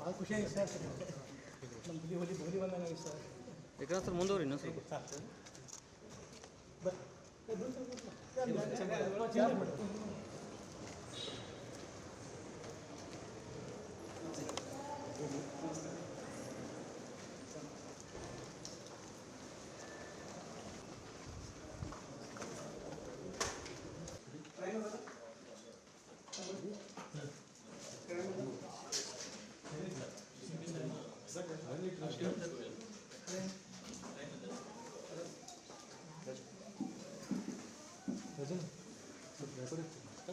ಭಾಳ ಖುಷಿ ಆಗಿದೆ ಸರ್ ನಮ್ಮ ಬಿಲಿ ಹೋಲಿ ಹೋಲಿ ಬಂದಾಗ ಸರ್ ಯಾಕಂದ್ರೆ ಸರ್ ಮುಂದುವರಿ ಇನ್ನೊಂದು ಸ್ವಲ್ಪ ಬ ಸೋರತ್ತಾ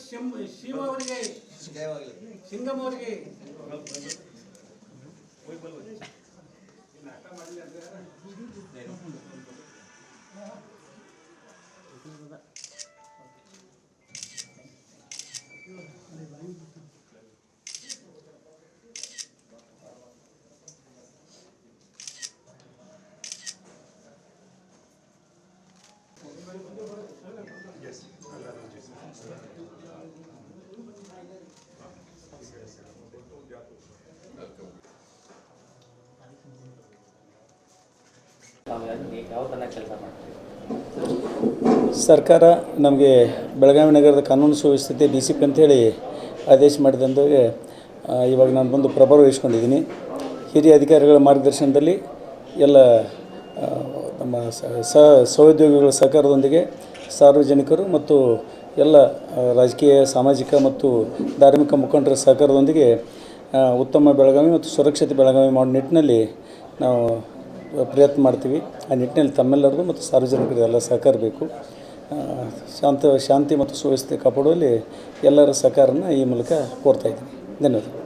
ಸಿಮ ಶಿವ ಅವರಿಗೆ ಸಿಂಗಮورಗೆ ಒಯ್ ಬಲ್ವ ಈ ನಾಟ ಮಾಡ್ಲಿ ಅಂತ ನಾವು ಅದಕ್ಕೆ ಯಾವ ತನಕ ಕೆಲಸ ಮಾಡ್ತೀವಿ ಸರ್ಕಾರ ನಮಗೆ ಬೆಳಗಾವಿ ನಗರದ ಕಾನೂನು ಸುವ್ಯವಸ್ಥೆ ಡಿ ಸಿ ಪಿ ಅಂಥೇಳಿ ಆದೇಶ ಮಾಡಿದಂಥವ್ರಿಗೆ ಇವಾಗ ನಾನು ಬಂದು ಪ್ರಭಾವ ವಹಿಸ್ಕೊಂಡಿದ್ದೀನಿ ಹಿರಿಯ ಅಧಿಕಾರಿಗಳ ಮಾರ್ಗದರ್ಶನದಲ್ಲಿ ಎಲ್ಲ ನಮ್ಮ ಸಹ ಸಹೋದ್ಯೋಗಿಗಳ ಸಹಕಾರದೊಂದಿಗೆ ಸಾರ್ವಜನಿಕರು ಮತ್ತು ಎಲ್ಲ ರಾಜಕೀಯ ಸಾಮಾಜಿಕ ಮತ್ತು ಧಾರ್ಮಿಕ ಮುಖಂಡರ ಸಹಕಾರದೊಂದಿಗೆ ಉತ್ತಮ ಬೆಳಗಾವಿ ಮತ್ತು ಸುರಕ್ಷತೆ ಬೆಳಗಾವಿ ಮಾಡೋ ನಿಟ್ಟಿನಲ್ಲಿ ನಾವು ಪ್ರಯತ್ನ ಮಾಡ್ತೀವಿ ಆ ನಿಟ್ಟಿನಲ್ಲಿ ತಮ್ಮೆಲ್ಲರದು ಮತ್ತು ಸಾರ್ವಜನಿಕರಿಗೆಲ್ಲ ಸಹಕಾರ ಬೇಕು ಶಾಂತ ಶಾಂತಿ ಮತ್ತು ಸುವ್ಯವಸ್ಥೆ ಕಾಪಾಡುವಲ್ಲಿ ಎಲ್ಲರ ಸಹಕಾರನ ಈ ಮೂಲಕ ಕೋರ್ತಾ ಇದ್ದೀನಿ ಧನ್ಯವಾದ